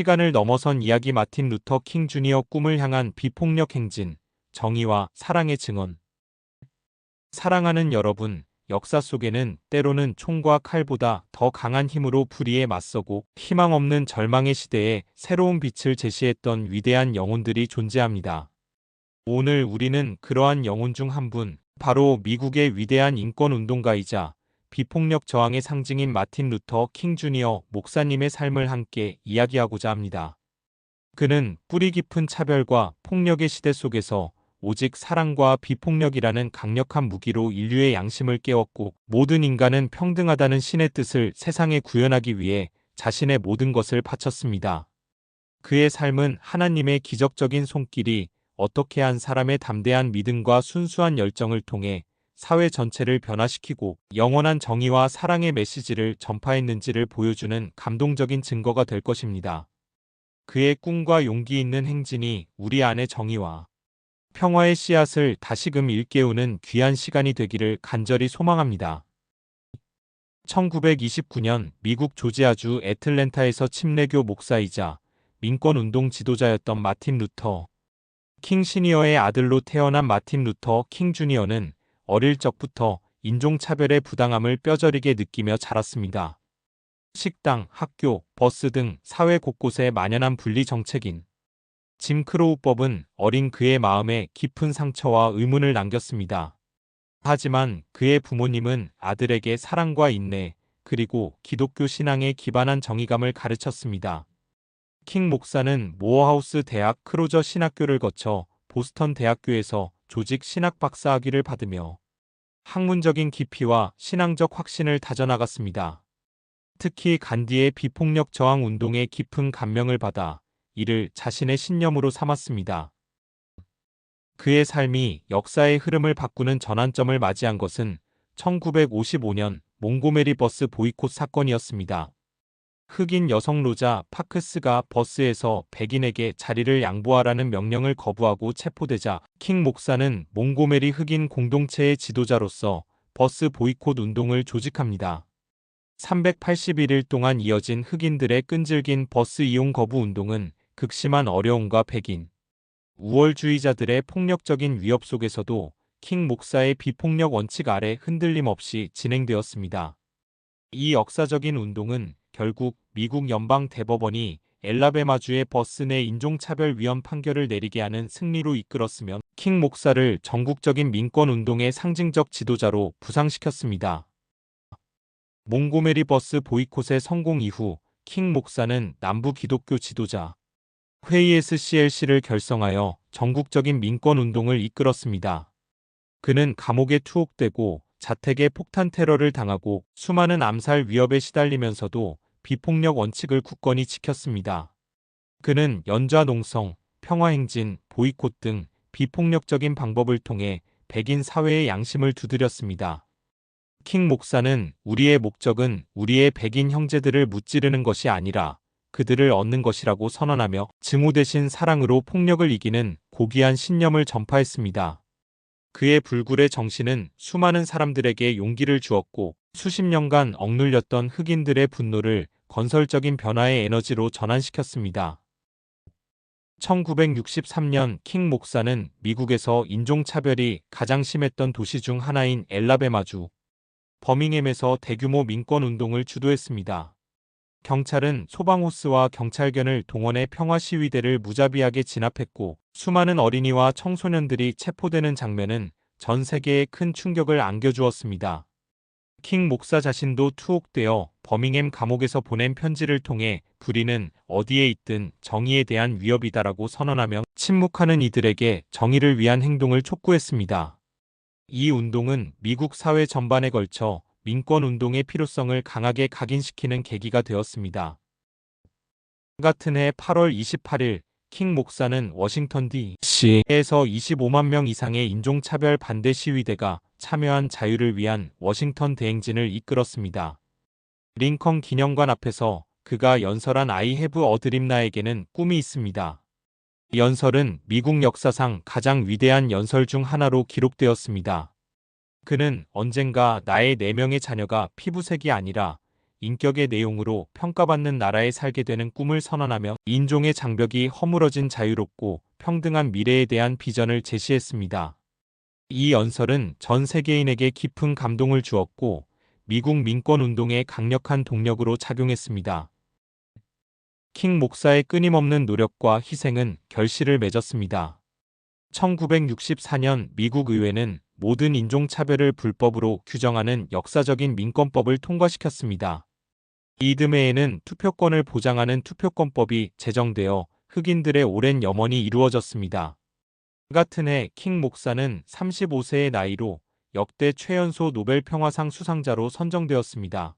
시간을 넘어선 이야기 마틴 루터 킹 주니어 꿈을 향한 비폭력 행진, 정의와 사랑의 증언. 사랑하는 여러분, 역사 속에는 때로는 총과 칼보다 더 강한 힘으로 불의에 맞서고 희망 없는 절망의 시대에 새로운 빛을 제시했던 위대한 영혼들이 존재합니다. 오늘 우리는 그러한 영혼 중 한 분, 바로 미국의 위대한 인권운동가이자 비폭력 저항의 상징인 마틴 루터 킹 주니어 목사님의 삶을 함께 이야기하고자 합니다. 그는 뿌리 깊은 차별과 폭력의 시대 속에서 오직 사랑과 비폭력이라는 강력한 무기로 인류의 양심을 깨웠고 모든 인간은 평등하다는 신의 뜻을 세상에 구현하기 위해 자신의 모든 것을 바쳤습니다. 그의 삶은 하나님의 기적적인 손길이 어떻게 한 사람의 담대한 믿음과 순수한 열정을 통해 사회 전체를 변화시키고 영원한 정의와 사랑의 메시지를 전파했는지를 보여주는 감동적인 증거가 될 것입니다. 그의 꿈과 용기 있는 행진이 우리 안의 정의와 평화의 씨앗을 다시금 일깨우는 귀한 시간이 되기를 간절히 소망합니다. 1929년 미국 조지아주 애틀랜타에서 침례교 목사이자 민권운동 지도자였던 마틴 루터 킹 시니어의 아들로 태어난 마틴 루터 킹 주니어는 어릴 적부터 인종차별의 부당함을 뼈저리게 느끼며 자랐습니다. 식당, 학교, 버스 등 사회 곳곳에 만연한 분리 정책인 짐 크로우법은 어린 그의 마음에 깊은 상처와 의문을 남겼습니다. 하지만 그의 부모님은 아들에게 사랑과 인내, 그리고 기독교 신앙에 기반한 정의감을 가르쳤습니다. 킹 목사는 모어하우스 대학 크로저 신학교를 거쳐 보스턴 대학교에서 조직 신학 박사 학위를 받으며 학문적인 깊이와 신앙적 확신을 다져나갔습니다. 특히 간디의 비폭력 저항 운동에 깊은 감명을 받아 이를 자신의 신념으로 삼았습니다. 그의 삶이 역사의 흐름을 바꾸는 전환점을 맞이한 것은 1955년 몽고메리 버스 보이콧 사건이었습니다. 흑인 여성 로자 파크스가 버스에서 백인에게 자리를 양보하라는 명령을 거부하고 체포되자 킹 목사는 몽고메리 흑인 공동체의 지도자로서 버스 보이콧 운동을 조직합니다. 381일 동안 이어진 흑인들의 끈질긴 버스 이용 거부 운동은 극심한 어려움과 백인, 우월주의자들의 폭력적인 위협 속에서도 킹 목사의 비폭력 원칙 아래 흔들림 없이 진행되었습니다. 이 역사적인 운동은 결국 미국 연방 대법원이 엘라베마주의 버스 내 인종차별 위헌 판결을 내리게 하는 승리로 이끌었으며 킹 목사를 전국적인 민권운동의 상징적 지도자로 부상시켰습니다. 몽고메리 버스 보이콧의 성공 이후 킹 목사는 남부 기독교 지도자, 회의 SCLC를 결성하여 전국적인 민권운동을 이끌었습니다. 그는 감옥에 투옥되고 자택에 폭탄 테러를 당하고 수많은 암살 위협에 시달리면서도 비폭력 원칙을 굳건히 지켰습니다. 그는 연좌 농성, 평화행진, 보이콧 등 비폭력적인 방법을 통해 백인 사회의 양심을 두드렸습니다. 킹 목사는 우리의 목적은 우리의 백인 형제들을 무찌르는 것이 아니라 그들을 얻는 것이라고 선언하며 증오 대신 사랑으로 폭력을 이기는 고귀한 신념을 전파했습니다. 그의 불굴의 정신은 수많은 사람들에게 용기를 주었고 수십 년간 억눌렸던 흑인들의 분노를 건설적인 변화의 에너지로 전환시켰습니다. 1963년 킹 목사는 미국에서 인종차별이 가장 심했던 도시 중 하나인 엘라베마주 버밍햄에서 대규모 민권운동을 주도했습니다. 경찰은 소방호스와 경찰견을 동원해 평화 시위대를 무자비하게 진압했고 수많은 어린이와 청소년들이 체포되는 장면은 전 세계에 큰 충격을 안겨주었습니다. 킹 목사 자신도 투옥되어 버밍햄 감옥에서 보낸 편지를 통해 불의는 어디에 있든 정의에 대한 위협이다라고 선언하며 침묵하는 이들에게 정의를 위한 행동을 촉구했습니다. 이 운동은 미국 사회 전반에 걸쳐 민권 운동의 필요성을 강하게 각인시키는 계기가 되었습니다. 같은 해 8월 28일 킹 목사는 워싱턴 D.C.에서 25만 명 이상의 인종차별 반대 시위대가 참여한 자유를 위한 워싱턴 대행진을 이끌었습니다. 링컨 기념관 앞에서 그가 연설한 아이 헤브 어드림 나에게는 꿈이 있습니다. 연설은 미국 역사상 가장 위대한 연설 중 하나로 기록되었습니다. 그는 언젠가 나의 네 명의 자녀가 피부색이 아니라 인격의 내용으로 평가받는 나라에 살게 되는 꿈을 선언하며 인종의 장벽이 허물어진 자유롭고 평등한 미래에 대한 비전을 제시했습니다. 이 연설은 전 세계인에게 깊은 감동을 주었고 미국 민권운동의 강력한 동력으로 작용했습니다. 킹 목사의 끊임없는 노력과 희생은 결실을 맺었습니다. 1964년 미국 의회는 모든 인종차별을 불법으로 규정하는 역사적인 민권법을 통과시켰습니다. 이듬해에는 투표권을 보장하는 투표권법이 제정되어 흑인들의 오랜 염원이 이루어졌습니다. 같은 해 킹 목사는 35세의 나이로 역대 최연소 노벨 평화상 수상자로 선정되었습니다.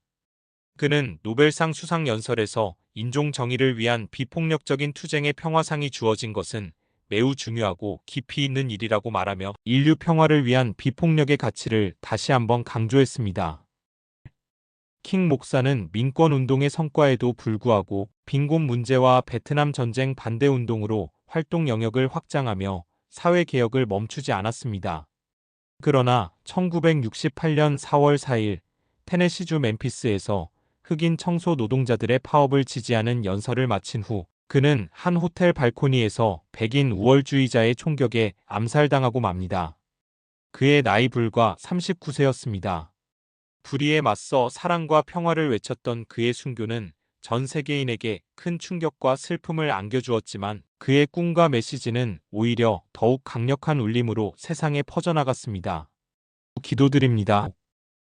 그는 노벨상 수상 연설에서 인종 정의를 위한 비폭력적인 투쟁의 평화상이 주어진 것은 매우 중요하고 깊이 있는 일이라고 말하며 인류 평화를 위한 비폭력의 가치를 다시 한번 강조했습니다. 킹 목사는 민권 운동의 성과에도 불구하고 빈곤 문제와 베트남 전쟁 반대 운동으로 활동 영역을 확장하며 사회 개혁을 멈추지 않았습니다. 그러나 1968년 4월 4일 테네시주 멤피스에서 흑인 청소 노동자들의 파업을 지지하는 연설을 마친 후 그는 한 호텔 발코니에서 백인 우월주의자의 총격에 암살당하고 맙니다. 그의 나이 불과 39세였습니다. 불의에 맞서 사랑과 평화를 외쳤던 그의 순교는 전 세계인에게 큰 충격과 슬픔을 안겨주었지만 그의 꿈과 메시지는 오히려 더욱 강력한 울림으로 세상에 퍼져나갔습니다. 기도드립니다.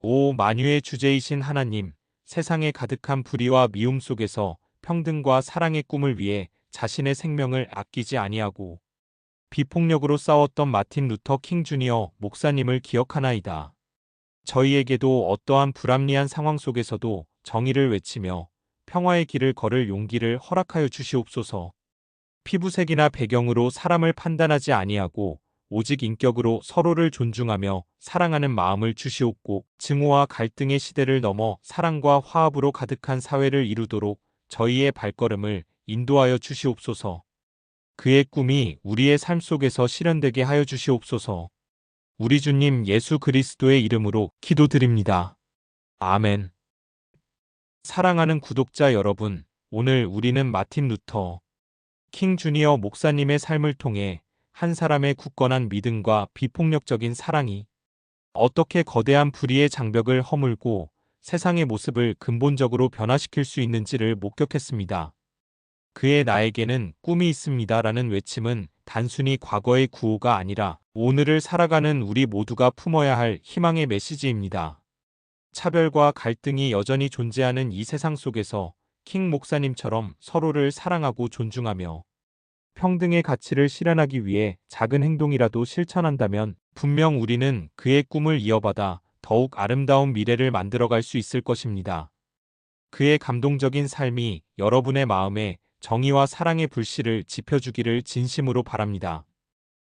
오 만유의 주제이신 하나님, 세상에 가득한 불의와 미움 속에서 평등과 사랑의 꿈을 위해 자신의 생명을 아끼지 아니하고 비폭력으로 싸웠던 마틴 루터 킹 주니어 목사님을 기억하나이다. 저희에게도 어떠한 불합리한 상황 속에서도 정의를 외치며 평화의 길을 걸을 용기를 허락하여 주시옵소서. 피부색이나 배경으로 사람을 판단하지 아니하고 오직 인격으로 서로를 존중하며 사랑하는 마음을 주시옵고 증오와 갈등의 시대를 넘어 사랑과 화합으로 가득한 사회를 이루도록 저희의 발걸음을 인도하여 주시옵소서. 그의 꿈이 우리의 삶 속에서 실현되게 하여 주시옵소서. 우리 주님 예수 그리스도의 이름으로 기도드립니다. 아멘. 사랑하는 구독자 여러분, 오늘 우리는 마틴 루터 킹 주니어 목사님의 삶을 통해 한 사람의 굳건한 믿음과 비폭력적인 사랑이 어떻게 거대한 불의의 장벽을 허물고 세상의 모습을 근본적으로 변화시킬 수 있는지를 목격했습니다. 그의 나에게는 꿈이 있습니다 라는 외침은 단순히 과거의 구호가 아니라 오늘을 살아가는 우리 모두가 품어야 할 희망의 메시지입니다. 차별과 갈등이 여전히 존재하는 이 세상 속에서 킹 목사님처럼 서로를 사랑하고 존중하며 평등의 가치를 실현하기 위해 작은 행동이라도 실천한다면 분명 우리는 그의 꿈을 이어받아 더욱 아름다운 미래를 만들어갈 수 있을 것입니다. 그의 감동적인 삶이 여러분의 마음에 정의와 사랑의 불씨를 지펴주기를 진심으로 바랍니다.